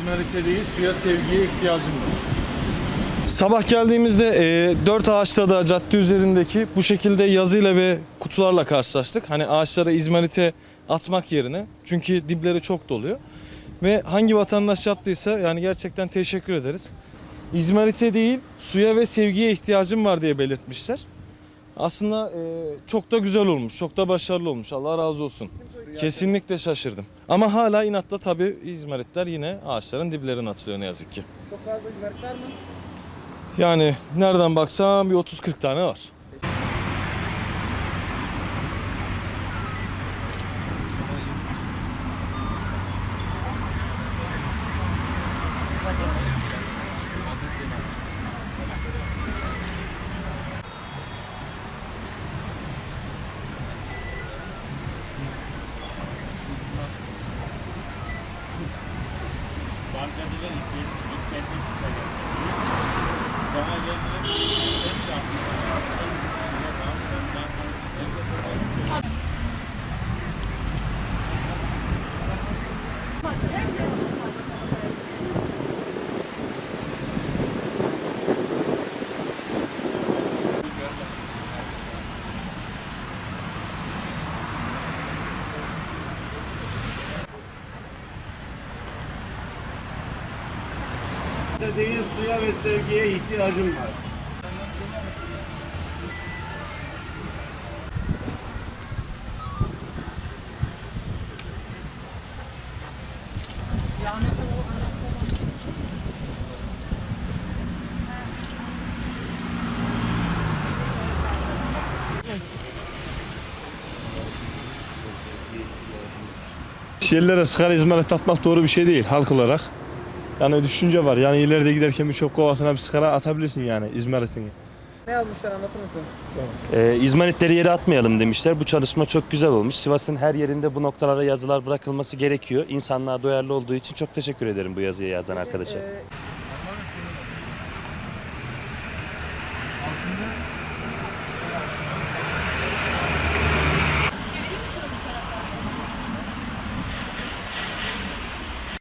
İzmarit'e değil suya sevgiye ihtiyacım var. Sabah geldiğimizde e, dört ağaçta da cadde üzerindeki bu şekilde yazıyla ve kutularla karşılaştık. Hani ağaçlara izmarite atmak yerine çünkü dipleri çok doluyor. Ve hangi vatandaş yaptıysa yani gerçekten teşekkür ederiz. İzmarite değil suya ve sevgiye ihtiyacım var diye belirtmişler. Aslında e, çok da güzel olmuş, çok da başarılı olmuş. Allah razı olsun. Kesinlikle şaşırdım. Ama hala inatla tabii izmaritler yine ağaçların diplerine atılıyor ne yazık ki. Çok fazla izmarit var mı? Yani nereden baksam bir 30-40 tane var. Bankacılar ilk kendi çıkacak. Daha yeni değil suya ve sevgiye ihtiyacım var. Yerlere sigara izmarit atmak doğru bir şey değil halk olarak. Yani düşünce var. Yani ileride giderken bir çöp kovasına bir sigara atabilirsin yani izmaritini. Ne yazmışlar anlatır mısın? Ee, İzmaritleri yere atmayalım demişler. Bu çalışma çok güzel olmuş. Sivas'ın her yerinde bu noktalara yazılar bırakılması gerekiyor. İnsanlığa duyarlı olduğu için çok teşekkür ederim bu yazıyı yazan arkadaşa. Ee,